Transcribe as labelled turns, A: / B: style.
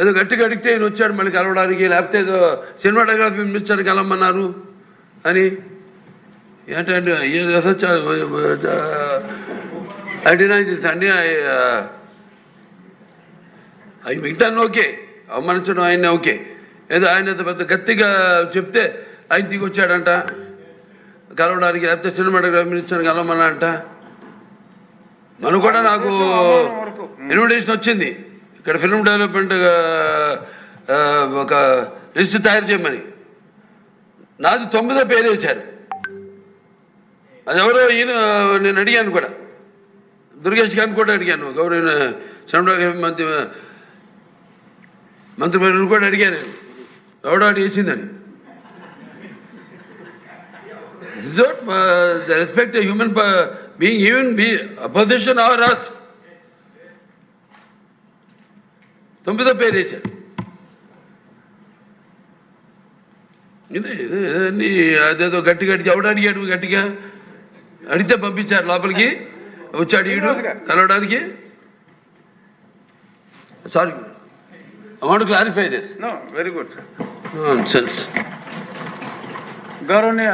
A: ఏదో గట్టిగా అడిగితే ఈయన వచ్చాడు మళ్ళీ కలవడానికి లేకపోతే ఏదో సినిమాటోగ్రఫీ పిలిపించాడు కలవమన్నారు అని. ఏంటంటే అడినా అండి అవి మిగతా ఓకే అవమానించడం ఆయన ఓకే. ఏదో ఆయన పెద్ద గట్టిగా చెప్తే ఆయన దిగి వచ్చాడంట కలవడానికి లేకపోతే సినిమాటోగ్రఫీ మినిస్టర్ కలవమన్నా అంట మనం కూడా నాకు ఇన్విటేషన్ వచ్చింది. ఇక్కడ ఫిల్మ్ డెవలప్మెంట్ ఒక లిస్ట్ తయారు చేయమని. నాది తొమ్మిదో పేరు వేశారు. అది ఎవరో ఈయన నేను అడిగాను కూడా. దుర్గేష్ గారిని కూడా అడిగాను. గౌరవ మంత్రి మంత్రి కూడా అడిగాను. నేను ఎవడో అడిగి వేసిందని. Respect is not uh, the respect a human uh, తొమ్మిదో పేరు వేశారు. ఇదే అదేదో గట్టి గట్టి ఎవడు అడిగాడు గట్టిగా అడిగితే పంపించారు లోపలికి. వచ్చి అడిగాడు కలవడానికి. Sorry want clarify this
B: good, sir.
A: Sense
B: గౌరవనీయ